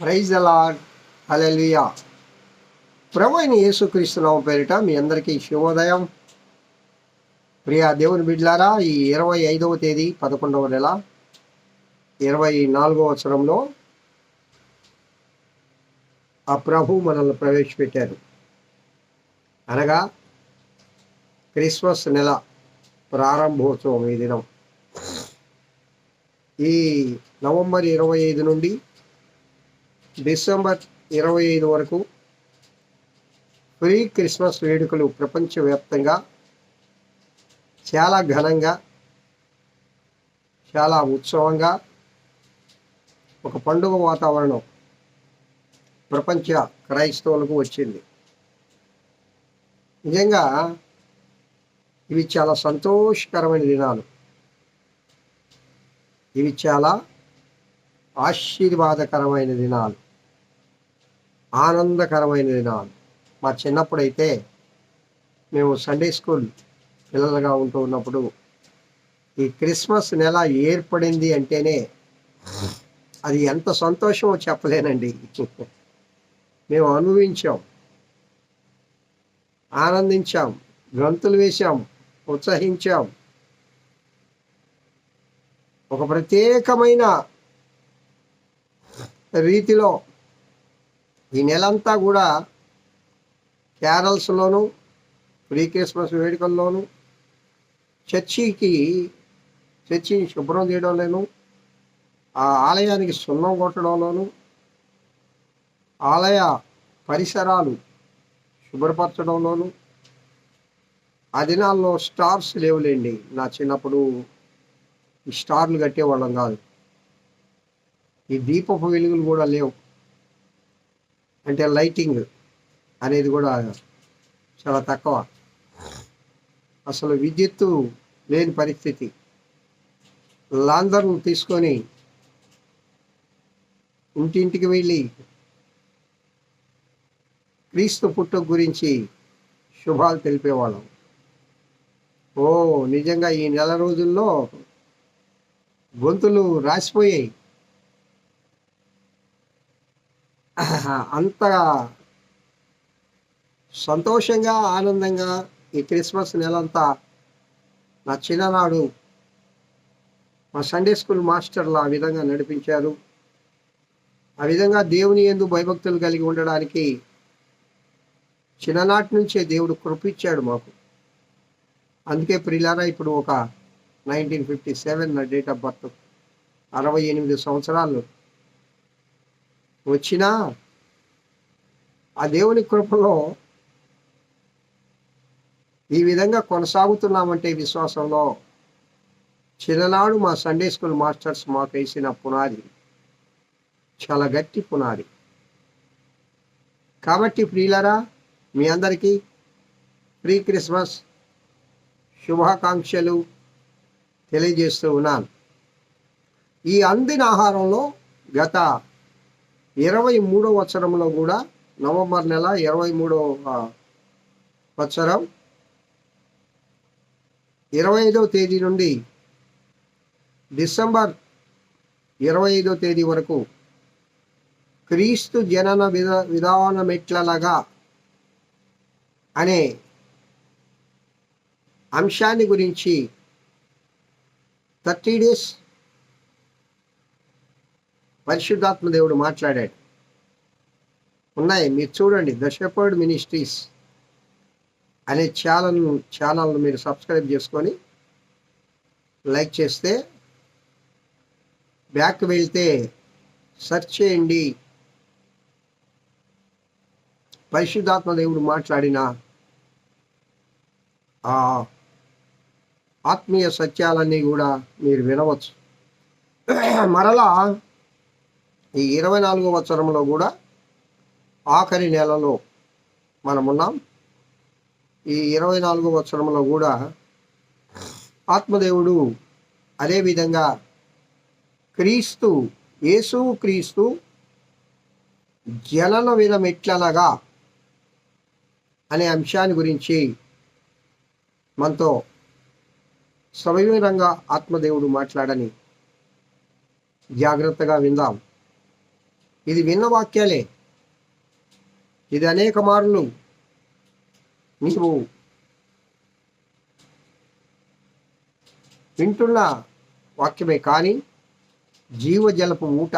Praise అలాడ్ అలెలియా ప్రభు అయిన యేసుక్రీస్తునామ పేరిట మీ అందరికీ శుభోదయం. ప్రియా దేవుని బిడ్లారా ఈ ఇరవై ఐదవ తేదీ పదకొండవ నెల ఇరవై నాలుగవ సంవత్సరంలో ఆ ప్రభు మనల్ని ప్రవేశపెట్టారు. అనగా క్రిస్మస్ నెల ప్రారంభోత్సవం ఈ దినం. ఈ నవంబర్ ఇరవై ఐదు నుండి డిసెంబర్ ఇరవై ఐదు వరకు ప్రీ క్రిస్మస్ వేడుకలు ప్రపంచవ్యాప్తంగా చాలా ఘనంగా చాలా ఉత్సవంగా ఒక పండుగ వాతావరణం ప్రపంచ క్రైస్తవులకు వచ్చింది. నిజంగా ఇవి చాలా సంతోషకరమైన దినాలు. ఇవి చాలా ఆశీర్వాదకరమైన దినాలు. ఆనందకరమైన దినాలు. మా చిన్నప్పుడైతే మేము సండే స్కూల్ పిల్లలుగా ఉంటూ ఉన్నప్పుడు ఈ క్రిస్మస్ నెల ఏర్పడింది అంటేనే అది ఎంత సంతోషమో చెప్పలేనండి. మేము అనుభవించాం. ఆనందించాం. గ్రంథులు వేశాం. ఉత్సహించాం. ఒక ప్రత్యేకమైన రీతిలో ఈ నెలంతా కూడా క్యారల్స్లోను ప్రీ క్రిస్మస్ వేడుకల్లోను చర్చికి చర్చిని శుభ్రం చేయడంలోను ఆ ఆలయానికి సున్నం కొట్టడంలోను ఆలయ పరిసరాలు శుభ్రపరచడంలోను ఆ దినాల్లో స్టార్స్ లేవులేండి. నా చిన్నప్పుడు ఈ స్టార్లు కట్టేవాళ్ళం కాదు. ఈ దీపపు వెలుగులు కూడా లేవు. అంటే లైటింగ్ అనేది కూడా చాలా తక్కువ. అసలు విద్యుత్తు లేని పరిస్థితి. లాందర్ను తీసుకొని ఇంటింటికి వెళ్ళి క్రీస్తు పుట్ట గురించి శుభాలు తెలిపేవాళ్ళం. ఓ నిజంగా ఈ నెల రోజుల్లో గొంతులు రాసిపోయాయి. అంతగా సంతోషంగా ఆనందంగా ఈ క్రిస్మస్ నెలంతా నా చిన్ననాడు మా సండే స్కూల్ మాస్టర్లు ఆ విధంగా నడిపించారు. ఆ విధంగా దేవుని ఎందు భయభక్తులు కలిగి ఉండడానికి చిన్ననాటి నుంచే దేవుడు కృపించాడు మాకు. అందుకే ప్రిలారా ఇప్పుడు ఒక నైన్టీన్ ఫిఫ్టీ సెవెన్ నా డేట్ ఆఫ్ బర్త్ అరవై ఎనిమిది సంవత్సరాలు వచ్చినా ఆ దేవుని కృపలో ఈ విధంగా కొనసాగుతున్నామంటే విశ్వాసంలో చిన్ననాడు మా సండే స్కూల్ మాస్టర్స్ మాకు వేసిన పునాది చాలా గట్టి పునాది. కాబట్టి ప్రియులరా మీ అందరికీ ప్రీ క్రిస్మస్ శుభాకాంక్షలు తెలియజేస్తూ ఉన్నాను. ఈ అందిన ఆహారంలో గత ఇరవై మూడో వత్సరంలో కూడా నవంబర్ నెల ఇరవై మూడవ వత్సరం ఇరవై ఐదవ తేదీ నుండి డిసెంబర్ ఇరవై ఐదవ తేదీ వరకు క్రీస్తు జనన విధ విధానమెట్లలాగా అనే అంశాన్ని గురించి థర్టీ డేస్ పరిశుద్ధాత్మ దేవుడు మాట్లాడాడు. ఉన్నాయి మీరు చూడండి ద షెపర్డ్ మినిస్ట్రీస్ అనే ఛానల్ ఛానల్ను మీరు సబ్స్క్రైబ్ చేసుకొని లైక్ చేస్తే బ్యాక్ వెళ్తే సెర్చ్ చేయండి. పరిశుద్ధాత్మ దేవుడు మాట్లాడిన ఆ ఆత్మీయ సత్యాలన్నీ కూడా మీరు వినవచ్చు. మరలా ఈ ఇరవై నాలుగో సంవత్సరంలో కూడా ఆఖరి నెలలో మనమున్నాం ఈ ఇరవై నాలుగో సంవత్సరంలో కూడా ఆత్మదేవుడు అదేవిధంగా క్రీస్తు యేసు క్రీస్తు జనన విధమెట్లనగా అనే అంశాన్ని గురించి మనతో సవివరంగా ఆత్మదేవుడు మాట్లాడని జాగ్రత్తగా విందాం. ఇది విన్న వాక్యాలే. ఇది అనేక మార్లు నీవు వింటున్న వాక్యమే కానీ జీవజలపు ఊట.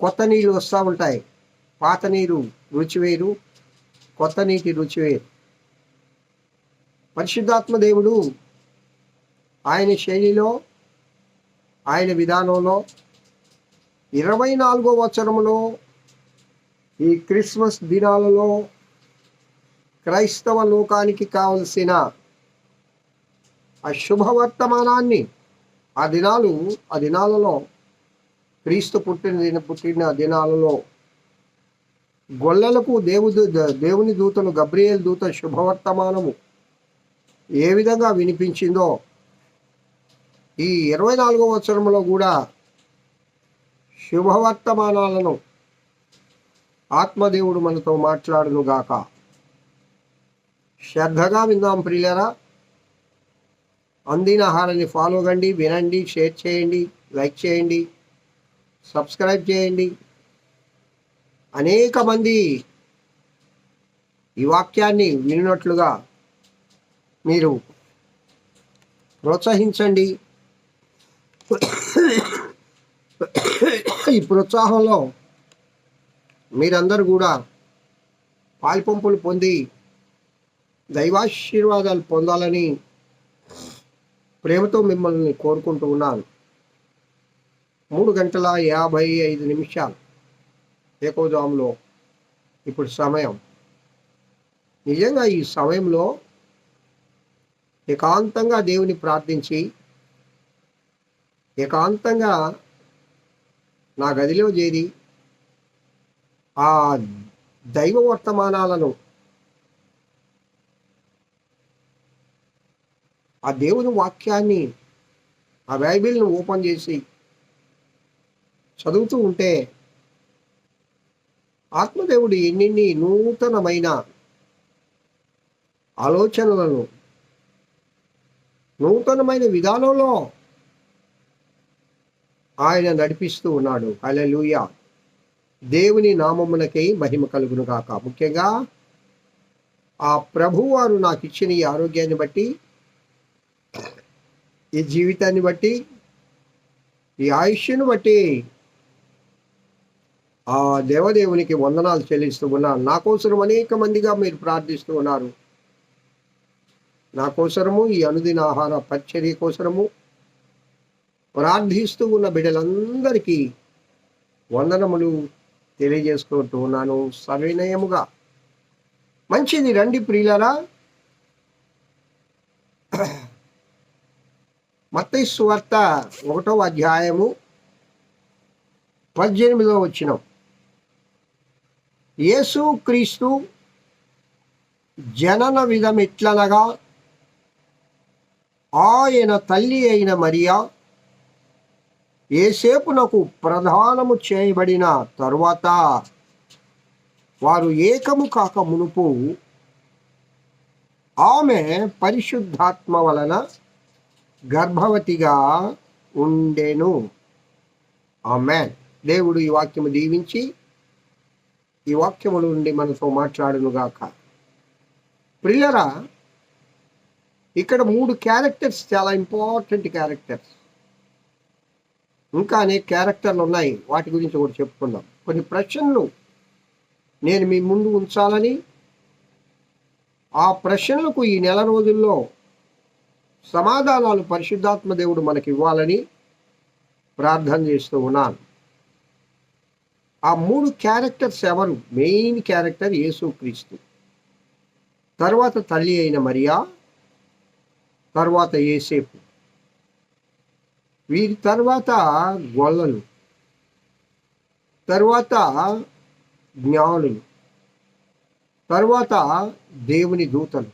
కొత్త నీళ్ళు వస్తూ ఉంటాయి. పాత నీరు రుచి వేరు కొత్త నీటి రుచి వేరు పరిశుద్ధాత్మ దేవుడు ఆయన శైలిలో ఆయన విధానంలో ఇరవై నాలుగో వచనంలో ఈ క్రిస్మస్ దినాలలో క్రైస్తవ లోకానికి కావలసిన ఆ శుభవర్తమానాన్ని ఆ దినాలు ఆ దినాలలో క్రీస్తు పుట్టిన దిన పుట్టిన దినాలలో గొల్లలకు దేవుడు దేవుని దూతలు గబ్రియల్ దూత శుభవర్తమానము ఏ విధంగా వినిపించిందో ఈ ఇరవై నాలుగో వచనంలో కూడా శుభవర్తమానాలను ఆత్మదేవుడు మనతో మాట్లాడునుగాక. శ్రద్ధగా విందాం ప్రియులరా. అందిన ఆహారాన్ని ఫాలో కండి వినండి షేర్ చేయండి లైక్ చేయండి సబ్స్క్రైబ్ చేయండి. అనేక మంది ఈ వాక్యాన్ని వినినట్లుగా మీరు ప్రోత్సహించండి. ఈ ప్రోత్సాహంలో మీరందరూ కూడా పాల్పంపులు పొంది దైవాశీర్వాదాలు పొందాలని ప్రేమతో మిమ్మల్ని కోరుకుంటూ ఉన్నాను. మూడు గంటల యాభై ఐదు నిమిషాలు ఏకోజాములో ఇప్పుడు సమయం. నిజంగా ఈ సమయంలో ఏకాంతంగా దేవుని ప్రార్థించి ఏకాంతంగా నా గదిలో చేరి ఆ దైవ వర్తమానాలను ఆ దేవుని వాక్యాన్ని ఆ బైబిల్ను ఓపెన్ చేసి చదువుతూ ఉంటే ఆత్మదేవుడు ఎన్నిన్ని నూతనమైన ఆలోచనలను నూతనమైన విధానంలో ఆయన నడిపిస్తూ ఉన్నాడు. అలెలుయ దేవుని నామమునకై మహిమ కలుగును గాక ముఖ్యంగా ఆ ప్రభువారు నాకు ఇచ్చిన ఈ ఆరోగ్యాన్ని బట్టి ఈ జీవితాన్ని బట్టి ఈ ఆయుష్ను బట్టి ఆ దేవదేవునికి వందనాలు చెల్లిస్తూ ఉన్నాను నా కోసరం అనేక మందిగా మీరు ప్రార్థిస్తూ ఉన్నారు. నా కోసరము ఈ అనుదిన ఆహార పరిచర్య కోసరము. ప్రార్థిస్తూ ఉన్న బిడ్డలందరికీ వందనములు తెలియజేసుకుంటూ ఉన్నాను. సవినయముగా. మంచిది రండి ప్రియులరా. మత్తైసు వార్త ఒకటో అధ్యాయము పద్దెనిమిదో వచ్చినం యేసు క్రీస్తు జనన విధం ఎట్లనగా ఆయన తల్లి అయిన మరియా ఏసేపునకు ప్రధానము చేయబడిన తరువాత వారు ఏకము కాక మునుపు ఆమె పరిశుద్ధాత్మ వలన గర్భవతిగా ఉండెను. ఆమె దేవుడు ఈ వాక్యము దీవించి ఈ వాక్యముల నుండి మనతో మాట్లాడునుగాక. ప్రిల్లరా ఇక్కడ మూడు క్యారెక్టర్స్ చాలా ఇంపార్టెంట్ క్యారెక్టర్స్. ఇంకా అనేక క్యారెక్టర్లు ఉన్నాయి వాటి గురించి కూడా చెప్పుకుందాం. కొన్ని ప్రశ్నలు నేను మీ ముందు ఉంచాలని ఆ ప్రశ్నలకు ఈ నెల రోజుల్లో సమాధానాలు పరిశుద్ధాత్మ దేవుడు మనకి ఇవ్వాలని ప్రార్థన చేస్తూ ఉన్నాను. ఆ మూడు క్యారెక్టర్స్ ఎవరు? మెయిన్ క్యారెక్టర్ యేసుక్రీస్తు తర్వాత తల్లి అయిన మరియా తర్వాత ఏసేపు వీరి తర్వాత గొల్లలు తర్వాత జ్ఞానులు తర్వాత దేవుని దూతలు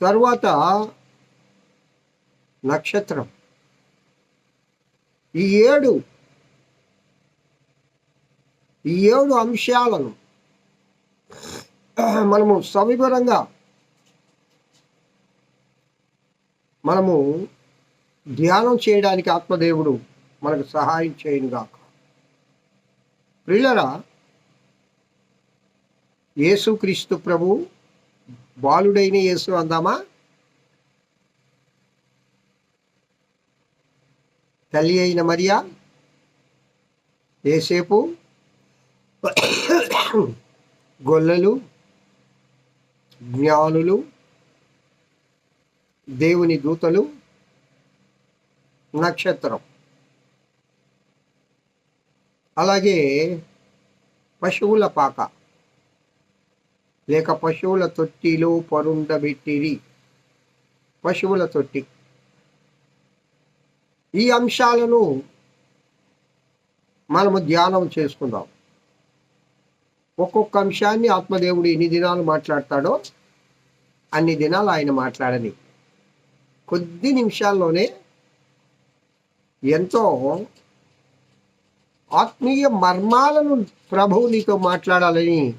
తర్వాత నక్షత్రం. ఈ ఏడు ఈ ఏడు అంశాలను మనము సవివరంగా మనము ధ్యానం చేయడానికి ఆత్మదేవుడు మనకు సహాయం చేయనుగాక. ప్రియులరా యేసుక్రీస్తు ప్రభు బాలుడైన యేసు అందామా? తల్లి అయిన మరియా? ఏసేపు గొల్లలు? జ్ఞానులు? దేవుని దూతలు? నక్షత్రం. అలాగే పశువుల పాక. లేక పశువుల తొట్టిలో పరుండబెట్టిరి పశువుల తొట్టి. ఈ అంశాలను మనము ధ్యానం చేసుకుందాం. ఒక్కొక్క అంశాన్ని ఆత్మదేవుడు ఎన్ని దినాలు మాట్లాడతాడో అన్ని దినాలు ఆయన మాట్లాడని. కొద్ది నిమిషాల్లోనే ఎంతో ఆత్మీయ మర్మాలను ప్రభువు నీతో మాట్లాడాలని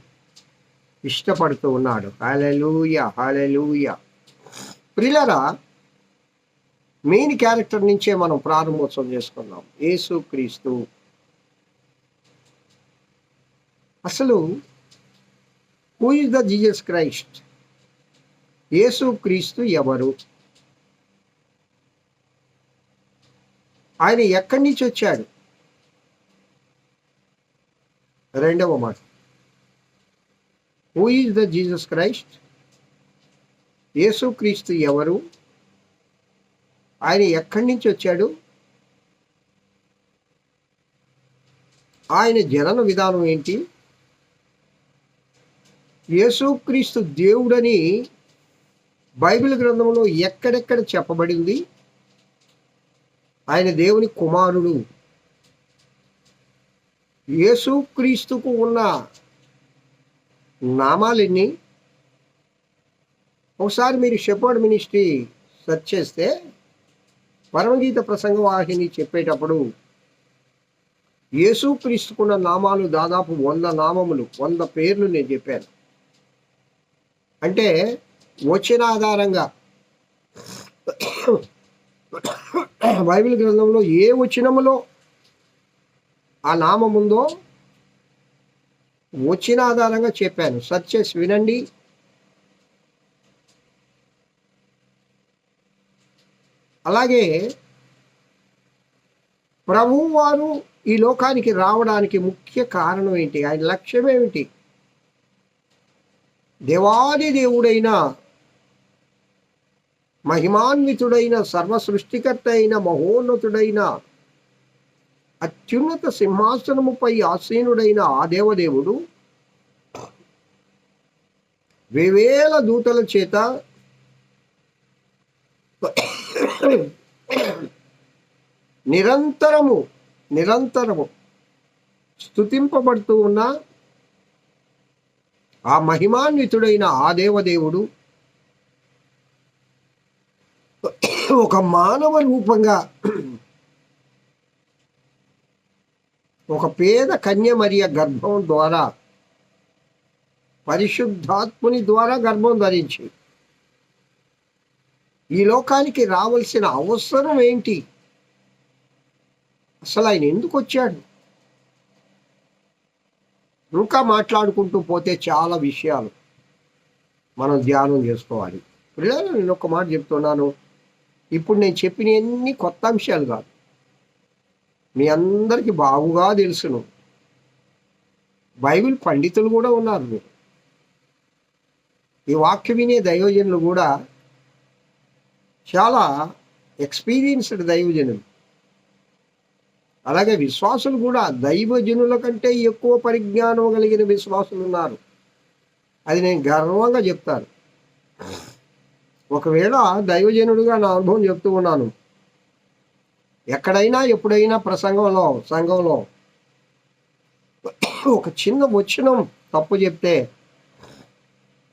ఇష్టపడుతూ ఉన్నాడు. హాలెలూయ హాలెలూయ ప్రిలరా మెయిన్ క్యారెక్టర్ నుంచే మనం ప్రారంభోత్సవం చేసుకున్నాం యేసు క్రీస్తు. అసలు who is the Jesus Christ Yesu Kristu ఎవరు? ఆయన ఎక్కడి నుంచి వచ్చాడు? రెండవ మాట. Who is the Jesus Christ Yesukristu ఎవరు? ఆయన ఎక్కడి నుంచి వచ్చాడు? ఆయన జనన విధానం ఏంటి? యేసుక్రీస్తు దేవుడని బైబిల్ గ్రంథంలో ఎక్కడెక్కడ చెప్పబడింది? ఆయన దేవుని కుమారుడు. యేసుక్రీస్తుకు ఉన్న నామాలన్నీ ఒకసారి మీరు షెపర్డ్ మినిస్ట్రీ సెర్చ్ చేస్తే పరమగీత ప్రసంగ వాహిని చెప్పేటప్పుడు యేసుక్రీస్తుకున్న నామాలు దాదాపు వంద నామములు వంద పేర్లు నేను చెప్పాను. అంటే వచ్చిన ఆధారంగా బైబిల్ గ్రంథంలో ఏ వచనములో ఆ నామం ఉందో వచ్చిన ఆధారంగా చెప్పాను. సెర్చ్ చేసి వినండి. అలాగే ప్రభువారు వారు ఈ లోకానికి రావడానికి ముఖ్య కారణం ఏంటి? ఆయన లక్ష్యం ఏమిటి దేవాది దేవుడైన మహిమాన్వితుడైన సర్వ సృష్టికర్త అయిన మహోన్నతుడైన అత్యున్నత సింహాసనముపై ఆసీనుడైన ఆ దేవదేవుడు వేవేల దూతల చేత నిరంతరము నిరంతరము స్థుతింపబడుతూ ఉన్న ఆ మహిమాన్వితుడైన ఆ దేవదేవుడు ఒక మానవ రూపంగా ఒక పేద కన్యమరియ గర్భం ద్వారా పరిశుద్ధాత్ముని ద్వారా గర్భం ధరించి. ఈ లోకానికి రావాల్సిన అవసరం ఏంటి? అసలు ఆయన ఎందుకు వచ్చాడు? ఇంకా మాట్లాడుకుంటూ పోతే చాలా విషయాలు మనం ధ్యానం చేసుకోవాలి. పిల్లలు నేను ఒక మాట చెప్తున్నాను. ఇప్పుడు నేను చెప్పిన ఎన్ని కొత్త అంశాలు కాదు. మీ అందరికీ బాగుగా తెలుసును. బైబిల్ పండితులు కూడా ఉన్నారు మీరు. ఈ వాక్య వినే దైవజనులు కూడా చాలా ఎక్స్పీరియన్స్డ్ దైవజనులు. అలాగే విశ్వాసులు కూడా దైవజనుల కంటే ఎక్కువ పరిజ్ఞానం కలిగిన విశ్వాసులు ఉన్నారు. అది నేను గర్వంగా చెప్తాను. ఒకవేళ దైవజనుడిగా నా అనుభవం చెప్తూ ఉన్నాను ఎక్కడైనా ఎప్పుడైనా ప్రసంగంలో సంఘంలో ఒక చిన్న వచ్చినం తప్పు చెప్తే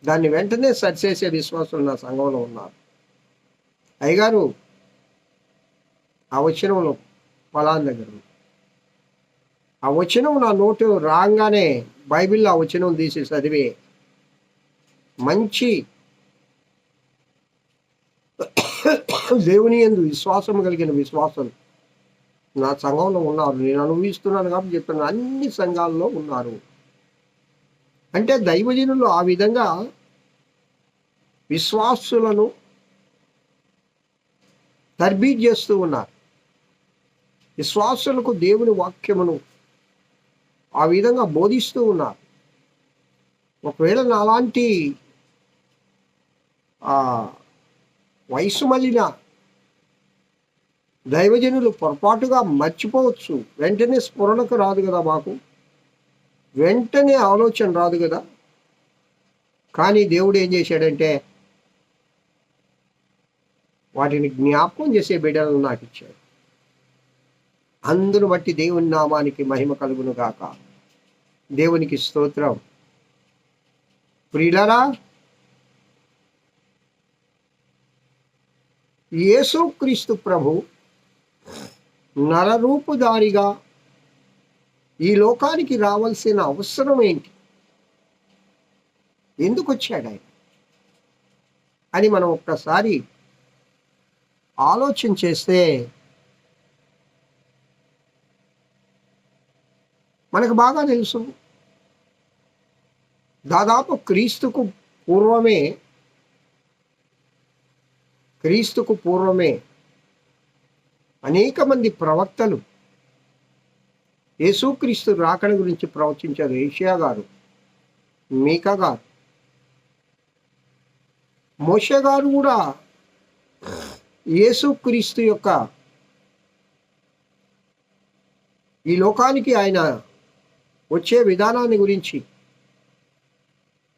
దాన్ని వెంటనే సరి చేసే విశ్వాసులు నా సంఘంలో ఉన్నారు అయ్యగారు ఆ వచ్చినంలో ఫలాన్ దగ్గర ఆ వచనం నా నోటు రాగానే బైబిల్లో ఆ వచనం తీసి చదివి మంచి దేవుని ఎందు విశ్వాసం కలిగిన విశ్వాసం నా సంఘంలో ఉన్నారు. నేను అనుభవిస్తున్నాను కాబట్టి చెప్తున్నాను. అన్ని సంఘాల్లో ఉన్నారు. అంటే దైవజనులు ఆ విధంగా విశ్వాసులను తర్బీజ్ చేస్తూ ఉన్నారు. విశ్వాసులకు దేవుని వాక్యమును ఆ విధంగా బోధిస్తూ ఉన్నారు. ఒకవేళ నాలాంటి వయసు మళ్ళిన దైవజనులు పొరపాటుగా మర్చిపోవచ్చు. వెంటనే స్ఫురణకు రాదు కదా మాకు. వెంటనే ఆలోచన రాదు కదా. కానీ దేవుడు ఏం చేశాడంటే వాటిని జ్ఞాపకం చేసే బిడ్డలను నాకు ఇచ్చాడు. అందును బట్టి దేవుని నామానికి మహిమ కలుగును గాక. దేవునికి స్తోత్రం. ప్రియులరా యేసుక్రీస్తు ప్రభు నరరూపుదారిగా ఈ లోకానికి రావాల్సిన అవసరం ఏంటి? ఎందుకు వచ్చాడు ఆయన? అని మనం ఒక్కసారి ఆలోచన చేస్తే మనకు బాగా తెలుసు. దాదాపు క్రీస్తుకు పూర్వమే క్రీస్తుకు పూర్వమే అనేక మంది ప్రవక్తలు యేసుక్రీస్తు రాకడ గురించి ప్రవచించారు. ఏషియా గారు మీకా గారు. మోషే గారు కూడా యేసుక్రీస్తు యొక్క ఈ లోకానికి ఆయన వచ్చే విధానాన్ని గురించి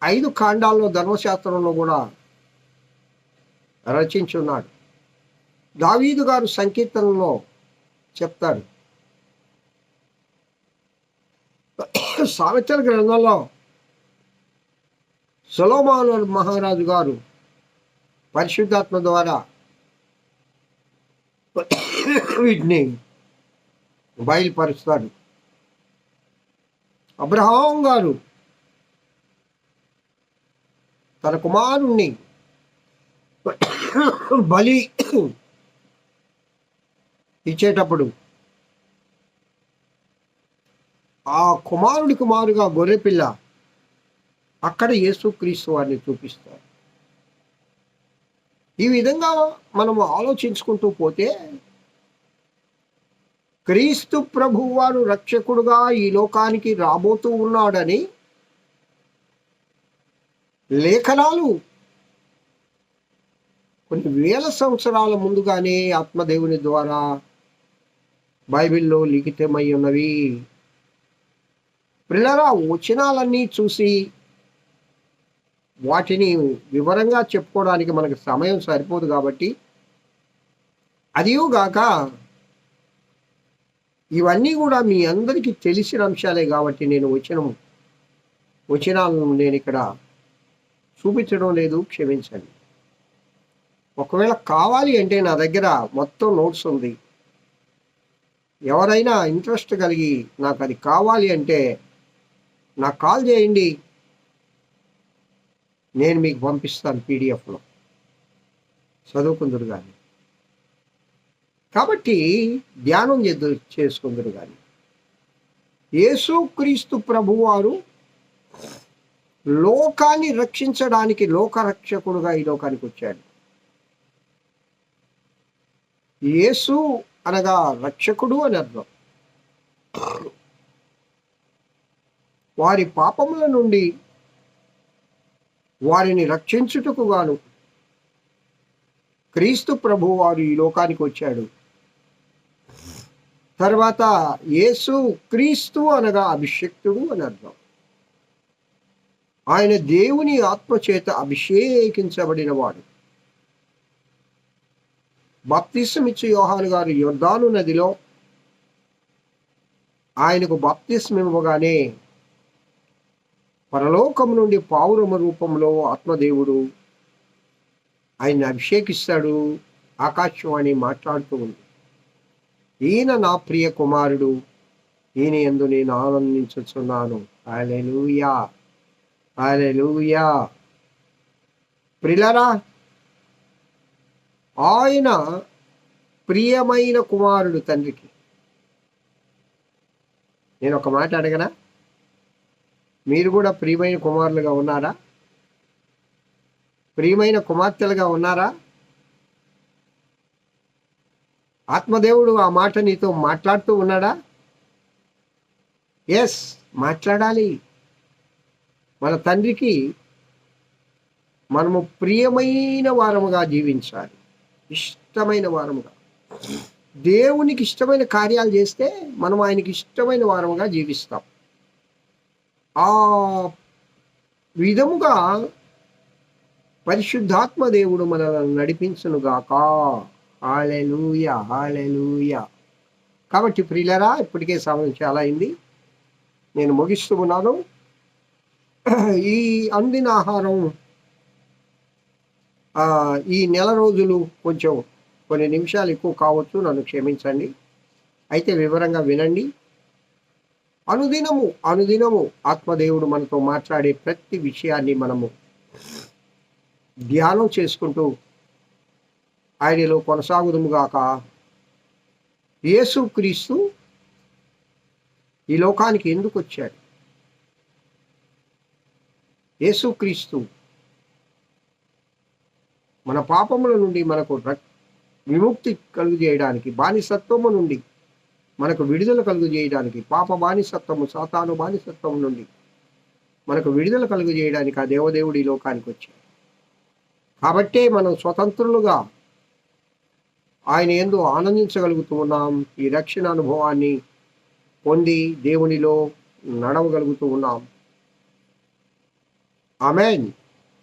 ఐదు కాండాల్లో ధర్మశాస్త్రంలో కూడా రచించున్నాడు. దావీదు గారు సంకీర్తనలో చెప్తాడు సావిత్ర గ్రంథంలో సులోమాను మహారాజు గారు పరిశుద్ధాత్మ ద్వారా వీటిని బయలుపరుస్తాడు. అబ్రహాం గారు తన కుమారుణ్ణి బలి ఇచ్చేటప్పుడు ఆ కుమారుడి కుమారుగా గొర్రెపిల్ల అక్కడ యేసుక్రీస్తు వారిని చూపిస్తారు ఈ విధంగా మనము ఆలోచించుకుంటూ పోతే క్రీస్తు ప్రభు వారు రక్షకుడుగా ఈ లోకానికి రాబోతూ ఉన్నాడని లేఖనాలు కొన్ని వేల సంవత్సరాల ముందుగానే ఆత్మదేవుని ద్వారా బైబిల్లో లిఖితమై ఉన్నవి. పిల్లరా వచనాలన్నీ చూసి వాటిని వివరంగా చెప్పుకోవడానికి మనకు సమయం సరిపోదు కాబట్టి అదిగాక ఇవన్నీ కూడా మీ అందరికీ తెలిసిన అంశాలే కాబట్టి నేను వచ్చిన వచనాలను నేను ఇక్కడ చూపించడం లేదు క్షమించండి. ఒకవేళ కావాలి అంటే నా దగ్గర మొత్తం నోట్స్ ఉంది. ఎవరైనా ఇంట్రెస్ట్ కలిగి నాకు అది కావాలి అంటే నాకు కాల్ చేయండి. నేను మీకు పంపిస్తాను పీడిఎఫ్లో. చదువుకుందరు కానీ కాబట్టి ధ్యానం చేద్దు చేసుకుందరు కానీ యేసుక్రీస్తు ప్రభువారు లోకాన్ని రక్షించడానికి లోకరక్షకుడుగా ఈ లోకానికి వచ్చాడు. యేసు అనగా రక్షకుడు అని అర్థం. వారి పాపముల నుండి వారిని రక్షించుటకు గాను క్రీస్తు ప్రభు వారు ఈ లోకానికి వచ్చాడు. తర్వాత యేసు క్రీస్తు అనగా అభిషక్తుడు అని అర్థం. ఆయన దేవుని ఆత్మచేత అభిషేకించబడినవాడు వాడు ఇచ్చే యోహాను గారు యుర్దాను నదిలో ఆయనకు బాప్తిస్మ ఇవ్వగానే పరలోకం నుండి పావురమ రూపంలో ఆత్మదేవుడు ఆయన్ని అభిషేకిస్తాడు ఆకాశవాణి మాట్లాడుతూ ఉంది. ఈయన నా ప్రియ కుమారుడు ఈయన ఎందు నేను ఆనందించుచున్నాను. అలెలుయా అలెలుయా ప్రిలరా ఆయన ప్రియమైన కుమారుడు తండ్రికి. నేను ఒక మాట అడగనా? మీరు కూడా ప్రియమైన కుమారులుగా ఉన్నారా? ప్రియమైన కుమార్తెలుగా ఉన్నారా? ఆత్మదేవుడు ఆ మాట నీతో మాట్లాడుతూ ఉన్నాడా? ఎస్ మాట్లాడాలి. మన తండ్రికి మనము ప్రియమైన వారముగా జీవించాలి. ఇష్టమైన వారముగా. దేవునికి ఇష్టమైన కార్యాలు చేస్తే మనం ఆయనకి ఇష్టమైన వారముగా జీవిస్తాం. ఆ విధముగా పరిశుద్ధాత్మ దేవుడు మనల్ని నడిపించునుగాక. హాలెలూయ హాలెలూయ కాబట్టి ప్రియులరా ఇప్పటికే సమయం చాలా అయింది. నేను ముగిస్తూ ఉన్నాను. ఈ అందిన ఆహారం ఈ నెల రోజులు కొంచెం కొన్ని నిమిషాలు ఎక్కువ కావచ్చు నన్ను క్షమించండి. అయితే వివరంగా వినండి. అనుదినము అనుదినము ఆత్మదేవుడు మనతో మాట్లాడే ప్రతి విషయాన్ని మనము ధ్యానం చేసుకుంటూ ఆయనలో కొనసాగుదుముగాక. యేసుక్రీస్తు ఈ లోకానికి ఎందుకు వచ్చాడు? యేసుక్రీస్తు మన పాపముల నుండి మనకు విముక్తి కలుగు చేయడానికి బానిసత్వము నుండి మనకు విడుదల కలుగు చేయడానికి పాప బానిసత్వము సాతాను బానిసత్వం నుండి మనకు విడుదల కలుగు చేయడానికి ఆ దేవదేవుడు ఈ లోకానికి వచ్చాడు. కాబట్టే మనం స్వతంత్రులుగా ఆయన ఎందు ఆనందించగలుగుతూ ఉన్నాం ఈ రక్షణ అనుభవాన్ని పొంది దేవునిలో నడవగలుగుతూ ఉన్నాం. ఆమెన్.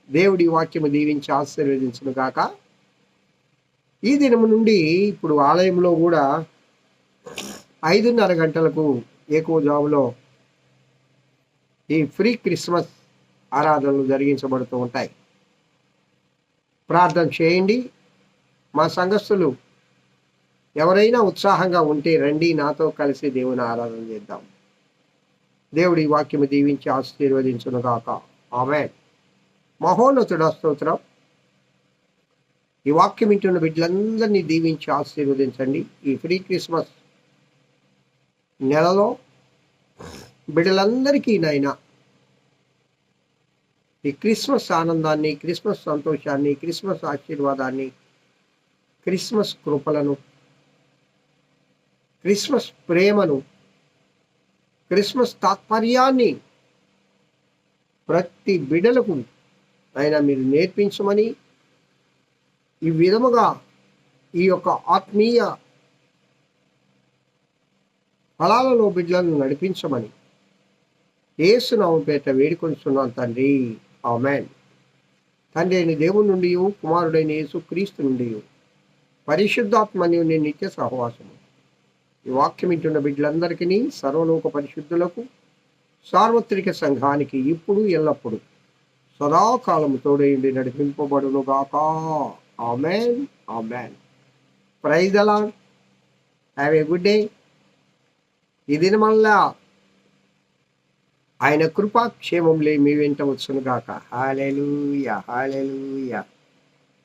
దేవుడి వాక్యము దీవించి ఆశీర్వదించును గాక. ఈ దినము నుండి ఇప్పుడు ఆలయంలో కూడా ఐదున్నర గంటలకు ఎక్కువ జాబులో ఈ ఫ్రీ క్రిస్మస్ ఆరాధనలు జరిగించబడుతూ ఉంటాయి. ప్రార్థన చేయండి. మా సంఘస్థులు ఎవరైనా ఉత్సాహంగా ఉంటే రండి నాతో కలిసి దేవుని ఆరాధన చేద్దాం. దేవుడి వాక్యము దీవించి ఆశీర్వదించును కాక ఆమె మహోన్నతుడ స్తోత్రం. ఈ వాక్యం వింటున్న బిడ్డలందరినీ దీవించి ఆశీర్వదించండి. ఈ ఫ్రీ క్రిస్మస్ నెలలో బిడ్డలందరికీ నాయన ఈ క్రిస్మస్ ఆనందాన్ని క్రిస్మస్ సంతోషాన్ని క్రిస్మస్ ఆశీర్వాదాన్ని క్రిస్మస్ కృపలను క్రిస్మస్ ప్రేమను క్రిస్మస్ తాత్పర్యాన్ని ప్రతి బిడలకు ఆయన మీరు నేర్పించమని ఈ విధముగా ఈ యొక్క ఆత్మీయ ఫలాలలో బిడ్డలను నడిపించమని ఏసునామపేట వేడుకొనిస్తున్నాను తండ్రి. ఆమెన్. తండ్రి అయిన దేవుని నుండి కుమారుడైన యేసు క్రీస్తు నుండి పరిశుద్ధాత్మని నేను నిత్య సహవాసము. ఈ వాక్యం ఇంటున్న బిడ్డలందరికీ సర్వలోక పరిశుద్ధులకు సార్వత్రిక సంఘానికి ఇప్పుడు ఎల్లప్పుడూ సదాకాలము తోడైండి నడిపింపబడును గాక. ఆమెన్. ఆమెన్. ప్రైజ్ అలా హ్యావ్ ఏ గుడ్ డే. ఇది మళ్ళా ఆయన కృపాక్షేమంలే మీ వెంట వచ్చును గాక. Hallelujah hallelujah.